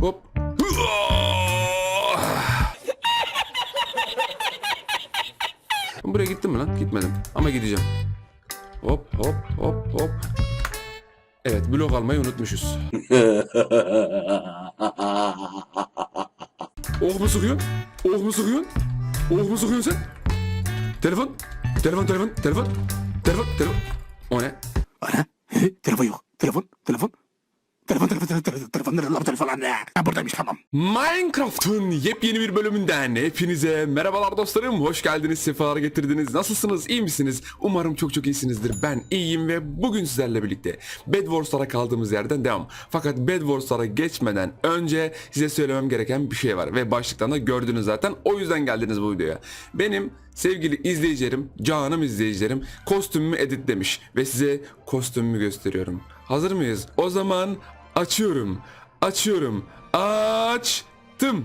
Hop. Buraya gittim mi lan? Gitmedim. Ama gideceğim. Hop hop hop hop. Evet blok almayı unutmuşuz. Oh mu sıkıyorsun? Oh mu sıkıyorsun? Oh mu sıkıyorsun sen? Telefon. Telefon telefon telefon. Telefon telefon. O ne? Ana? He? Telefon yok. Telefon, telefon. Telefon, telefon, telefon, telefon, telefon, lan? Ha, buradaymış tamam. Minecraft'ın yepyeni bir bölümünden hepinize merhabalar dostlarım. Hoş geldiniz, sefalar getirdiniz. Nasılsınız, iyi misiniz? Umarım çok çok iyisinizdir. Ben iyiyim ve bugün sizlerle birlikte Bed Wars'lara kaldığımız yerden devam. Fakat Bed Wars'lara geçmeden önce size söylemem gereken bir şey var. Ve başlıktan da gördünüz zaten. O yüzden geldiniz bu videoya. Benim sevgili izleyicilerim, canım izleyicilerim kostümümü editlemiş. Ve size kostümümü gösteriyorum. Hazır mıyız? O zaman açıyorum. Açıyorum. Açtım.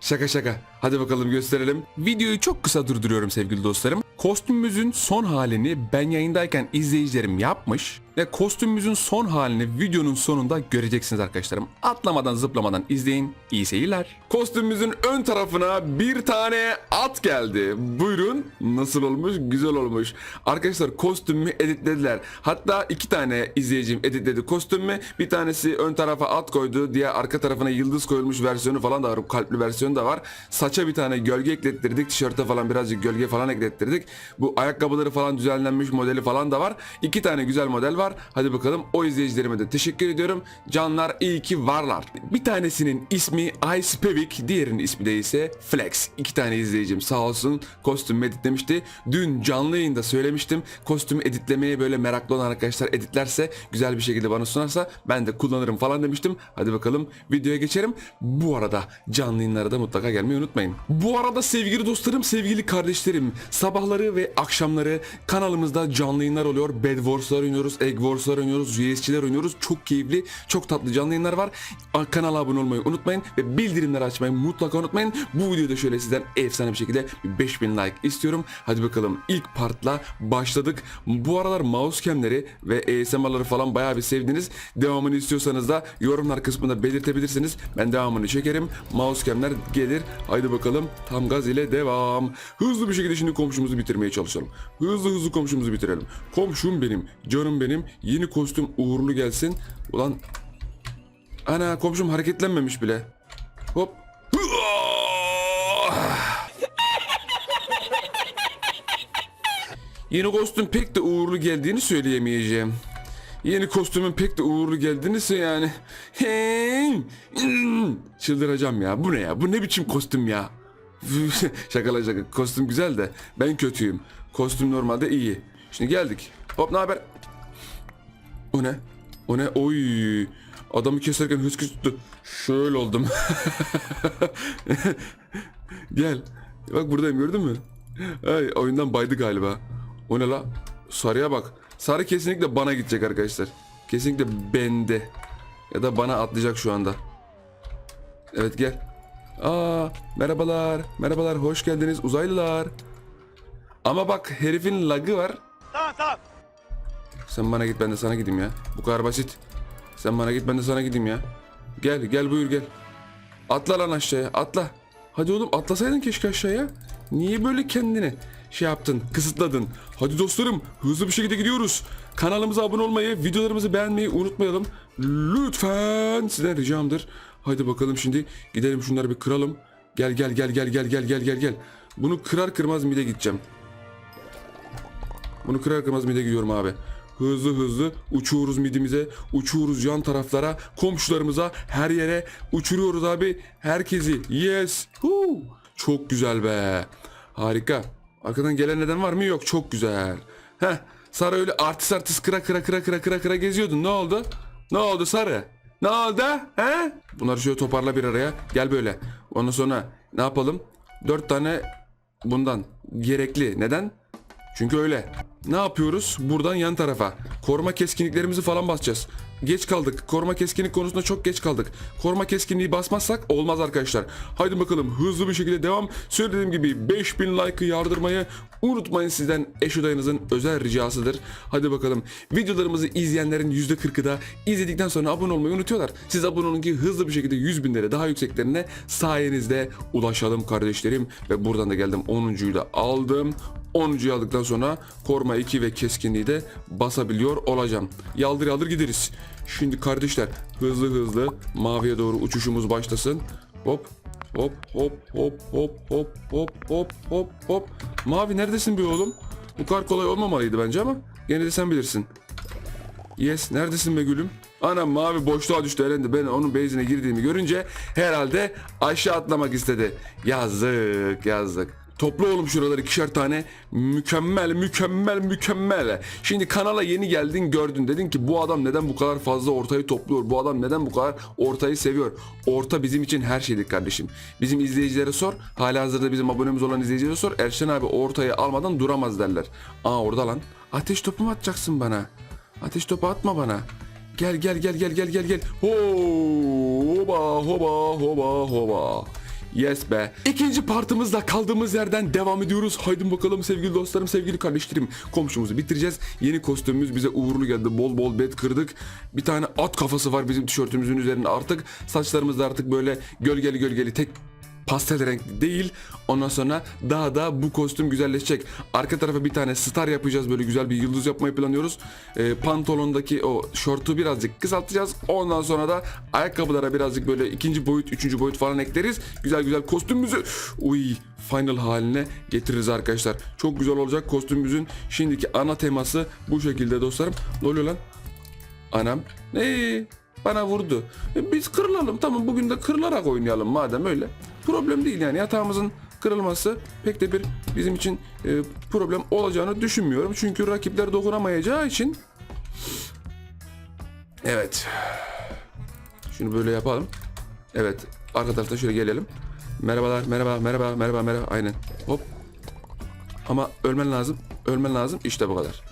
Şaka şaka. Hadi bakalım gösterelim. Videoyu çok kısa durduruyorum sevgili dostlarım. Kostümümüzün son halini ben yayındayken izleyicilerim yapmış ve kostümümüzün son halini videonun sonunda göreceksiniz arkadaşlarım. Atlamadan zıplamadan izleyin. İyi seyirler. Kostümümüzün ön tarafına bir tane at geldi. Buyurun. Nasıl olmuş? Güzel olmuş. Arkadaşlar kostümümü editlediler. Hatta iki tane izleyicim editledi kostümümü. Bir tanesi ön tarafa at koydu. Diğer arka tarafına yıldız koyulmuş versiyonu falan da var. Kalpli versiyonu da var. Saça bir tane gölge eklettirdik. Tişörte falan birazcık gölge falan eklettirdik. Bu ayakkabıları falan düzenlenmiş modeli falan da var. İki tane güzel model var. Hadi bakalım o izleyicilerime de teşekkür ediyorum. Canlar iyi ki varlar. Bir tanesinin ismi Ice Pevik, diğerinin ismi de ise Flex. İki tane izleyicim sağ olsun kostümü editlemişti. Dün canlı yayında söylemiştim. Kostümü editlemeye böyle meraklı olan arkadaşlar editlerse güzel bir şekilde bana sunarsa ben de kullanırım falan demiştim. Hadi bakalım videoya geçelim. Bu arada canlı yayınlara da mutlaka gelmeyi unutmayın. Bu arada sevgili dostlarım, sevgili kardeşlerim sabahları ve akşamları kanalımızda canlı yayınlar oluyor. Bed Wars'lar oynuyoruz, Egg Wars'lar oynuyoruz, US'çiler oynuyoruz. Çok keyifli, çok tatlı canlı yayınlar var. Kanala abone olmayı unutmayın ve bildirimleri açmayı mutlaka unutmayın. Bu videoda şöyle sizden efsane bir şekilde bir 5000 like istiyorum. Hadi bakalım ilk partla başladık. Bu aralar mouse camleri ve ASMR'ları falan bayağı bir sevdiniz. Devamını istiyorsanız da yorumlar kısmında belirtebilirsiniz. Ben devamını çekerim. Mouse camler gelir. Haydi bakalım tam gaz ile devam. Hızlı bir şekilde şimdi komşumuzu bitirmeye çalışalım. Hızlı hızlı komşumuzu bitirelim. Komşum benim, canım benim. Yeni kostüm uğurlu gelsin. Ulan ana komşum hareketlenmemiş bile. Hop. Yeni kostüm pek de uğurlu geldiğini söyleyemeyeceğim. Yeni kostümün pek de uğurlu geldiğini sö- yani. Hey! Çıldıracağım ya. Bu ne ya? Bu ne biçim kostüm ya? şaka şaka. Kostüm güzel de ben kötüyüm. Kostüm normalde iyi. Şimdi geldik. Hop ne haber? O ne? O ne? Oy. Adamı keserken hız tuttu. Şöyle oldum. Gel. Bak buradayım gördün mü? Ay oyundan baydı galiba. O ne la? Sarıya bak. Sarı kesinlikle bana gidecek arkadaşlar. Kesinlikle bende. Ya da bana atlayacak şu anda. Evet gel. Aa merhabalar. Merhabalar hoş geldiniz uzaylılar. Ama bak herifin lagı var. Tamam tamam. Sen bana git ben de sana gideyim ya. Bu kadar basit. Sen bana git ben de sana gideyim ya. Gel gel buyur gel. Atla lan aşağıya atla. Hadi oğlum atlasaydın keşke aşağıya. Niye böyle kendini şey yaptın kısıtladın. Hadi dostlarım hızlı bir şekilde gidiyoruz. Kanalımıza abone olmayı videolarımızı beğenmeyi unutmayalım. Lütfen sizden ricamdır. Hadi bakalım şimdi gidelim şunları bir kıralım. Gel gel gel gel gel gel gel gel gel. Bunu kırar kırmaz mide gideceğim. Bunu kırar kırmaz mide gidiyorum abi. Hızlı hızlı uçuyoruz midimize, uçuyoruz yan taraflara, komşularımıza, her yere uçuruyoruz abi. Herkesi. Yes. Huu. Çok güzel be. Harika. Arkadan gelen neden var mı? Yok. Çok güzel. Heh. Sarı öyle artist artist kıra kıra kıra kıra kıra kıra geziyordun. Ne oldu? Ne oldu Sarı? Ne oldu? He? Bunları şöyle toparla bir araya. Gel böyle. Ondan sonra ne yapalım? Dört tane bundan gerekli. Neden? Çünkü öyle. Ne yapıyoruz? Buradan yan tarafa. Koruma keskinliklerimizi falan basacağız. Geç kaldık. Koruma keskinlik konusunda çok geç kaldık. Koruma keskinliği basmazsak olmaz arkadaşlar. Haydi bakalım hızlı bir şekilde devam. Söylediğim gibi 5000 like'ı yardırmayı unutmayın sizden eş dayınızın özel ricasıdır. Hadi bakalım videolarımızı izleyenlerin %40'ı da izledikten sonra abone olmayı unutuyorlar. Siz abone olun ki hızlı bir şekilde 100 binlere daha yükseklerine sayenizde ulaşalım kardeşlerim. Ve buradan da geldim 10.yu da aldım. 10'uncuyu aldıktan sonra koruma 2 ve keskinliği de basabiliyor olacağım. Yaldır yaldır gideriz. Şimdi kardeşler hızlı hızlı maviye doğru uçuşumuz başlasın. Hop hop hop hop hop hop hop hop hop hop. Mavi neredesin be oğlum? Bu kadar kolay olmamalıydı bence ama gene de sen bilirsin. Yes neredesin be gülüm? Anam mavi boşluğa düştü elendi. Ben onun base'ine girdiğimi görünce herhalde aşağı atlamak istedi. Yazık yazık. Topla oğlum şuraları ikişer tane. Mükemmel, mükemmel, mükemmel. Şimdi kanala yeni geldin gördün. Dedin ki bu adam neden bu kadar fazla ortayı topluyor? Bu adam neden bu kadar ortayı seviyor? Orta bizim için her şeydir kardeşim. Bizim izleyicilere sor. Hala hazırda bizim abonemiz olan izleyicilere sor. Erşen abi ortayı almadan duramaz derler. Aa orada lan. Ateş topu mu atacaksın bana? Ateş topu atma bana. Gel gel gel gel gel gel gel. Hoba hoba hoba hoba. Yes be. İkinci partımızda kaldığımız yerden devam ediyoruz. Haydi bakalım sevgili dostlarım, sevgili kardeşlerim. Komşumuzu bitireceğiz. Yeni kostümümüz bize uğurlu geldi. Bol bol bet kırdık. Bir tane at kafası var bizim tişörtümüzün üzerinde artık. Saçlarımız da artık böyle gölgeli gölgeli tek pastel renkli değil. Ondan sonra daha da bu kostüm güzelleşecek. Arka tarafa bir tane star yapacağız. Böyle güzel bir yıldız yapmayı planlıyoruz. Ee, pantolondaki o şortu birazcık kısaltacağız. Ondan sonra da ayakkabılara birazcık böyle ikinci boyut, üçüncü boyut falan ekleriz. Güzel güzel kostümümüzü uy final haline getiririz arkadaşlar. Çok güzel olacak kostümümüzün şimdiki ana teması bu şekilde dostlarım. Ne oluyor lan? Anam. Ne? Bana vurdu. E, Biz kırılalım tamam bugün de kırılarak oynayalım madem öyle. Problem değil yani yatağımızın kırılması pek de bir bizim için e, problem olacağını düşünmüyorum. Çünkü rakipler dokunamayacağı için. Evet. Şunu böyle yapalım. Evet. Arka tarafta şöyle gelelim. Merhabalar, merhaba, merhaba, merhaba, merhaba. Aynen. Hop. Ama ölmen lazım. Ölmen lazım. İşte bu kadar.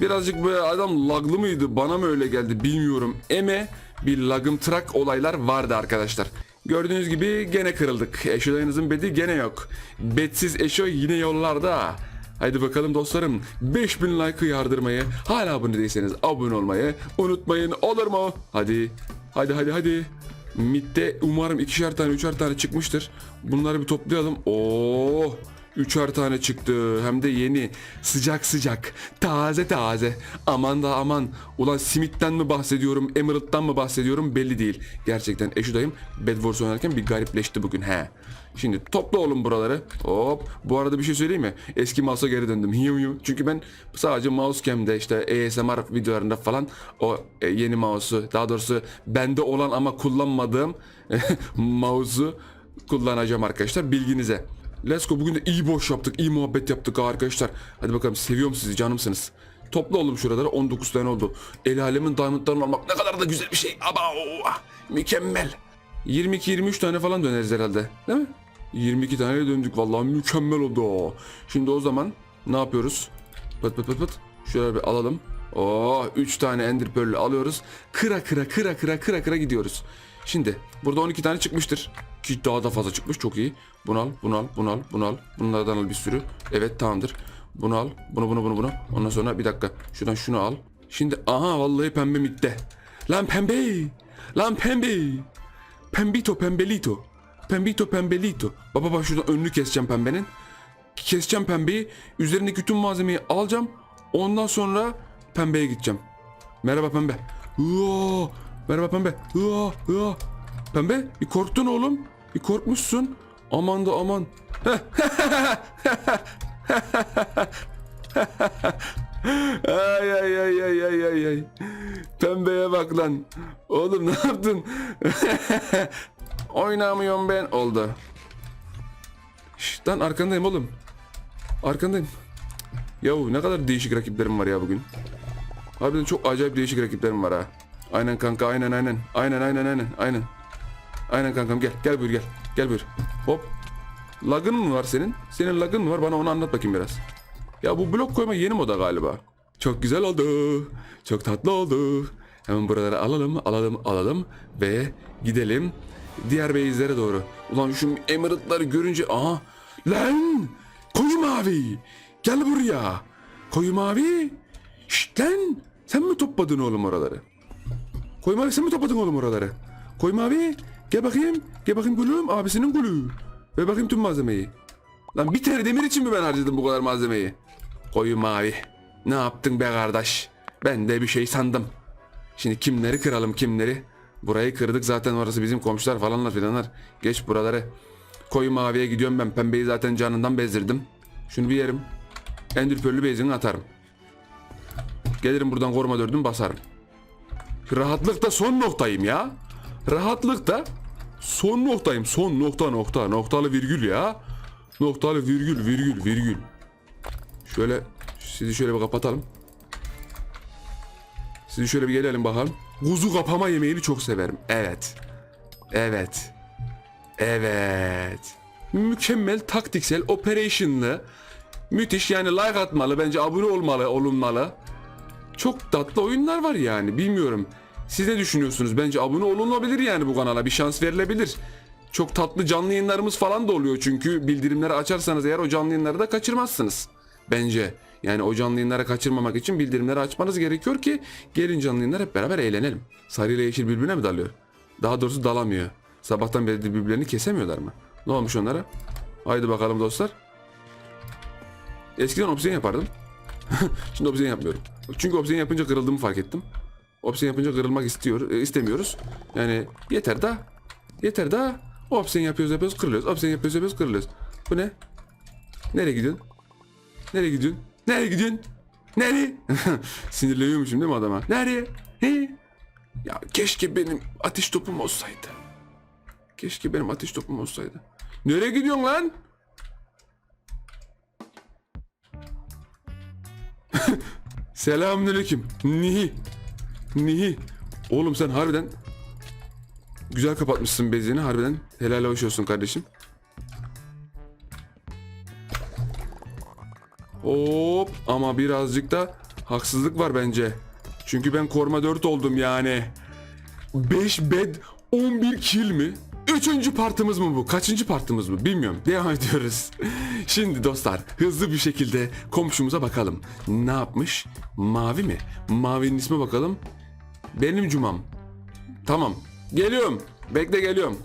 Birazcık böyle adam laglı mıydı? Bana mı öyle geldi bilmiyorum. Eme bir lagım trak olaylar vardı arkadaşlar. Gördüğünüz gibi gene kırıldık. Eşo dayınızın bedi gene yok. Betsiz Eşo yine yollarda. Haydi bakalım dostlarım 5000 like'ı yardırmayı hala abone değilseniz abone olmayı unutmayın olur mu? Hadi hadi hadi hadi. Mid'de umarım ikişer tane üçer tane çıkmıştır. Bunları bir toplayalım. Oo Üçer tane çıktı hem de yeni sıcak sıcak taze taze aman da aman ulan simitten mi bahsediyorum emerald'dan mı bahsediyorum belli değil gerçekten eşudayım Bed Wars oynarken bir garipleşti bugün he Şimdi topla oğlum buraları. Hop. Bu arada bir şey söyleyeyim mi? Eski mouse'a geri döndüm. Hiu hiu. Çünkü ben sadece mouse cam'de işte ASMR videolarında falan o e, yeni mouse'u daha doğrusu bende olan ama kullanmadığım mouse'u kullanacağım arkadaşlar bilginize. Let's go. Bugün de iyi boş yaptık. iyi muhabbet yaptık arkadaşlar. Hadi bakalım seviyorum sizi canımsınız. Topla oğlum şuraları 19 tane oldu. El alemin diamondlarını almak ne kadar da güzel bir şey. Aba mükemmel. 22-23 tane falan döneriz herhalde. Değil mi? 22 tane döndük vallahi mükemmel oldu. Şimdi o zaman ne yapıyoruz? Pıt pıt pıt pıt. Şöyle bir alalım. Oo 3 tane ender pearl alıyoruz. Kıra kıra kıra kıra kıra kıra gidiyoruz. Şimdi burada 12 tane çıkmıştır. Ki daha da fazla çıkmış çok iyi. Bunu al, bunu al, bunu al, bunu al. Bunlardan al bir sürü. Evet tamamdır. Bunu al, bunu bunu bunu bunu. Ondan sonra bir dakika. Şuradan şunu al. Şimdi aha vallahi pembe mitte. Lan pembe. Lan pembe. Pembito pembelito. Pembito pembelito. Baba bak şuradan önünü keseceğim pembenin. Keseceğim pembeyi. Üzerindeki bütün malzemeyi alacağım. Ondan sonra pembeye gideceğim. Merhaba pembe. Hıa! Merhaba pembe. Hıa! Hıa! Pembe bir korktun oğlum. Bir korkmuşsun. Aman da aman. ay ay ay ay ay ay ay. Pembeye bak lan. Oğlum ne yaptın? Oynamıyorum ben. Oldu. Şşt lan arkandayım oğlum. Arkandayım. Yahu ne kadar değişik rakiplerim var ya bugün. Harbiden çok acayip değişik rakiplerim var ha. Aynen kanka aynen aynen. Aynen aynen aynen aynen. Aynen kankam gel. Gel buyur gel. Gel buyur. Hop. Lagın mı var senin? Senin lagın mı var? Bana onu anlat bakayım biraz. Ya bu blok koyma yeni moda galiba. Çok güzel oldu. Çok tatlı oldu. Hemen buraları alalım, alalım, alalım ve gidelim diğer base'lere doğru. Ulan şu emerald'ları görünce aha lan koyu mavi gel buraya. Koyu mavi şşt lan sen mi topladın oğlum oraları? Koyu mavi sen mi topladın oğlum oraları? Koyu mavi gel bakayım gel bakayım gülüm abisinin gülü. Ver bakayım tüm malzemeyi. Lan bir tane demir için mi ben harcadım bu kadar malzemeyi? Koyu mavi. Ne yaptın be kardeş? Ben de bir şey sandım. Şimdi kimleri kıralım kimleri? Burayı kırdık zaten orası bizim komşular falanlar filanlar. Geç buraları. Koyu maviye gidiyorum ben. Pembeyi zaten canından bezdirdim. Şunu bir yerim. Endülpörlü bezini atarım. Gelirim buradan koruma dördüm basarım. Rahatlıkta son noktayım ya. Rahatlıkta son noktayım. Son nokta nokta. Noktalı virgül ya. Noktalı virgül virgül virgül. Şöyle sizi şöyle bir kapatalım. Sizi şöyle bir gelelim bakalım. Kuzu kapama yemeğini çok severim. Evet. Evet. Evet. Mükemmel taktiksel, operation'lı. Müthiş yani like atmalı. Bence abone olmalı, olunmalı. Çok tatlı oyunlar var yani. Bilmiyorum. Siz ne düşünüyorsunuz? Bence abone olunabilir yani bu kanala. Bir şans verilebilir. Çok tatlı canlı yayınlarımız falan da oluyor çünkü bildirimleri açarsanız eğer o canlı yayınları da kaçırmazsınız. Bence. Yani o canlı yayınları kaçırmamak için bildirimleri açmanız gerekiyor ki gelin canlı yayınlar hep beraber eğlenelim. Sarı ile yeşil birbirine mi dalıyor? Daha doğrusu dalamıyor. Sabahtan beri birbirlerini kesemiyorlar mı? Ne olmuş onlara? Haydi bakalım dostlar. Eskiden opsiyon yapardım. Şimdi opsiyon yapmıyorum. Çünkü opsiyon yapınca kırıldığımı fark ettim. Opsiyon yapınca kırılmak istiyor, e, istemiyoruz. Yani yeter da. Yeter da. Opsiyon yapıyoruz yapıyoruz kırılıyoruz. Opsiyon yapıyoruz yapıyoruz kırılıyoruz. Bu ne? Nereye gidiyorsun? Nereye gidiyorsun? Nereye gidiyorsun? Nereye? Sinirleniyormuşum değil mi adama? Nereye? He? Ya keşke benim ateş topum olsaydı. Keşke benim ateş topum olsaydı. Nereye gidiyorsun lan? Selamünaleyküm. Nihi. Nihi. Oğlum sen harbiden güzel kapatmışsın bezini harbiden. Helal hoş olsun kardeşim. Hop ama birazcık da haksızlık var bence. Çünkü ben koruma 4 oldum yani. 5 bed 11 kill mi? Üçüncü partımız mı bu? Kaçıncı partımız mı? Bilmiyorum. Devam ediyoruz. Şimdi dostlar hızlı bir şekilde komşumuza bakalım. Ne yapmış? Mavi mi? Mavinin isme bakalım. Benim cumam. Tamam. Geliyorum. Bekle geliyorum.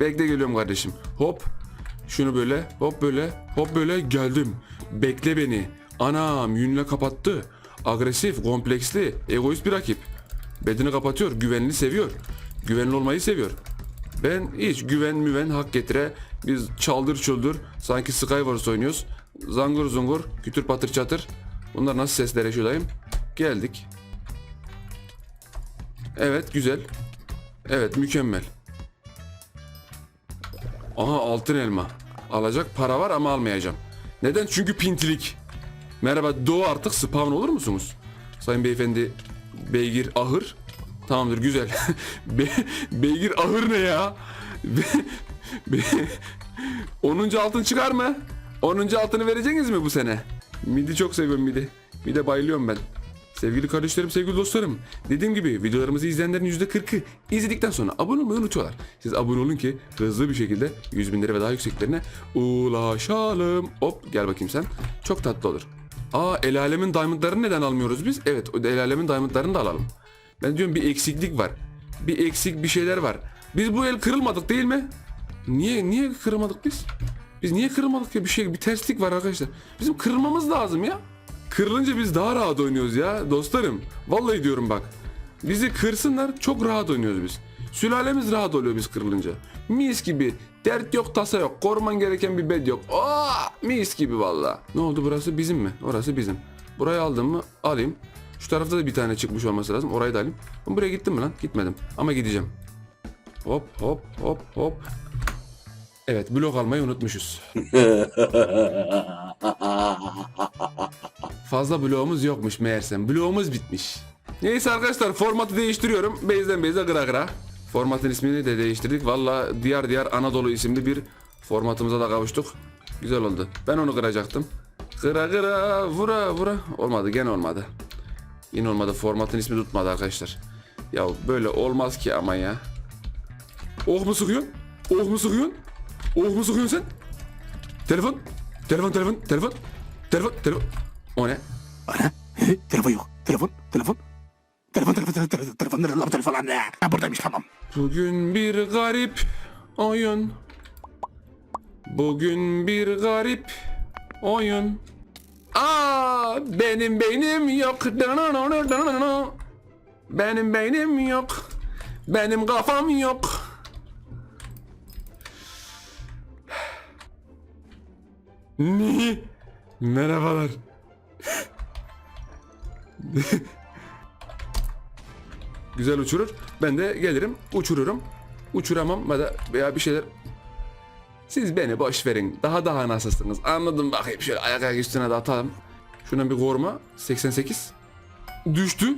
Bekle geliyorum kardeşim. Hop. Şunu böyle, hop böyle, hop böyle geldim. Bekle beni. Anam yünle kapattı. Agresif, kompleksli, egoist bir rakip. Bedeni kapatıyor, güvenli seviyor. Güvenli olmayı seviyor. Ben hiç güven müven hak getire. Biz çaldır çıldır sanki Skywars oynuyoruz. Zangur zungur, kütür patır çatır. Bunlar nasıl sesler şuradayım? Geldik. Evet güzel. Evet mükemmel. Aha altın elma. Alacak para var ama almayacağım. Neden? Çünkü pintilik. Merhaba Doğu artık spawn olur musunuz? Sayın beyefendi beygir ahır. Tamamdır güzel. Be, beygir ahır ne ya? Be, be, 10. altın çıkar mı? 10. altını vereceksiniz mi bu sene? Midi çok seviyorum midi. Mide bayılıyorum ben. Sevgili kardeşlerim, sevgili dostlarım. Dediğim gibi videolarımızı izleyenlerin %40'ı izledikten sonra abone olmayı unutuyorlar. Siz abone olun ki hızlı bir şekilde 100 binlere ve daha yükseklerine ulaşalım. Hop gel bakayım sen. Çok tatlı olur. Aa el alemin diamondlarını neden almıyoruz biz? Evet el alemin diamondlarını da alalım. Ben diyorum bir eksiklik var. Bir eksik bir şeyler var. Biz bu el kırılmadık değil mi? Niye niye kırılmadık biz? Biz niye kırılmadık ya? Bir şey bir terslik var arkadaşlar. Bizim kırılmamız lazım ya. Kırılınca biz daha rahat oynuyoruz ya dostlarım. Vallahi diyorum bak. Bizi kırsınlar çok rahat oynuyoruz biz. Sülalemiz rahat oluyor biz kırılınca. Mis gibi. Dert yok tasa yok. Koruman gereken bir bed yok. Aa, mis gibi valla. Ne oldu burası bizim mi? Orası bizim. Burayı aldım mı alayım. Şu tarafta da bir tane çıkmış olması lazım. Orayı da alayım. Buraya gittim mi lan? Gitmedim. Ama gideceğim. Hop hop hop hop. Evet blok almayı unutmuşuz. Fazla bloğumuz yokmuş meğersem. Bloğumuz bitmiş. Neyse arkadaşlar formatı değiştiriyorum. Base'den base'e gıra gıra. Formatın ismini de değiştirdik. Valla Diyar Diyar Anadolu isimli bir formatımıza da kavuştuk. Güzel oldu. Ben onu kıracaktım. Kıra kıra vura vura. Olmadı gene olmadı. Yine olmadı formatın ismi tutmadı arkadaşlar. Ya böyle olmaz ki ama ya. Oh mu sıkıyorsun? Oh mu sıkıyorsun? Oh mu sıkıyorsun sen? Telefon. Telefon telefon telefon. Telefon telefon. O ne? Ana. Telefon yok. Telefon. Telefon. Telefon telefon telefon telefon telefon telefon? Ha buradaymış tamam. Bugün bir garip oyun. Bugün bir garip oyun. Aa benim beynim yok. Benim beynim yok. Benim kafam yok. Ne? Merhabalar. Güzel uçurur. Ben de gelirim uçururum. Uçuramam da veya bir şeyler. Siz beni boş verin. Daha daha nasılsınız? Anladım bakayım. Şöyle ayak ayak üstüne de atalım. Şuna bir koruma. 88. Düştü.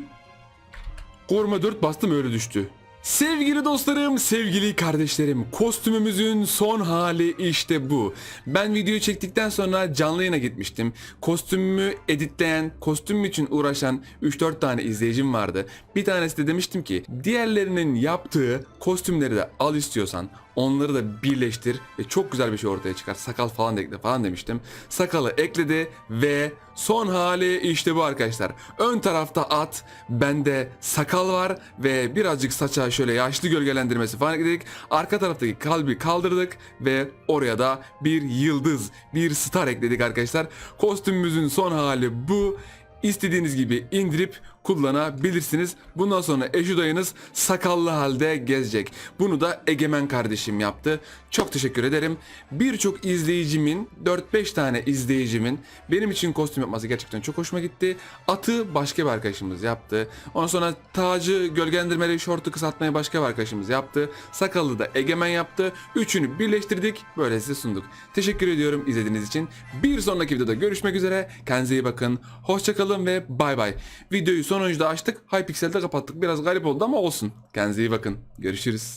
Koruma 4 bastım öyle düştü. Sevgili dostlarım, sevgili kardeşlerim, kostümümüzün son hali işte bu. Ben videoyu çektikten sonra canlı yayına gitmiştim. Kostümümü editleyen, kostüm için uğraşan 3-4 tane izleyicim vardı. Bir tanesi de demiştim ki, diğerlerinin yaptığı kostümleri de al istiyorsan onları da birleştir ve çok güzel bir şey ortaya çıkar. Sakal falan ekle falan demiştim. Sakalı ekledi ve son hali işte bu arkadaşlar. Ön tarafta at, bende sakal var ve birazcık saça şöyle yaşlı gölgelendirmesi falan ekledik. Arka taraftaki kalbi kaldırdık ve oraya da bir yıldız, bir star ekledik arkadaşlar. Kostümümüzün son hali bu. İstediğiniz gibi indirip kullanabilirsiniz. Bundan sonra Eju dayınız sakallı halde gezecek. Bunu da Egemen kardeşim yaptı. Çok teşekkür ederim. Birçok izleyicimin, 4-5 tane izleyicimin benim için kostüm yapması gerçekten çok hoşuma gitti. Atı başka bir arkadaşımız yaptı. Ondan sonra tacı, gölgelendirmeli şortu kısaltmayı başka bir arkadaşımız yaptı. Sakallı da Egemen yaptı. Üçünü birleştirdik. Böyle size sunduk. Teşekkür ediyorum izlediğiniz için. Bir sonraki videoda görüşmek üzere. Kendinize iyi bakın. Hoşçakalın ve bay bay. Videoyu sonuncuda açtık. Hypixel'de kapattık. Biraz garip oldu ama olsun. Kendinize iyi bakın. Görüşürüz.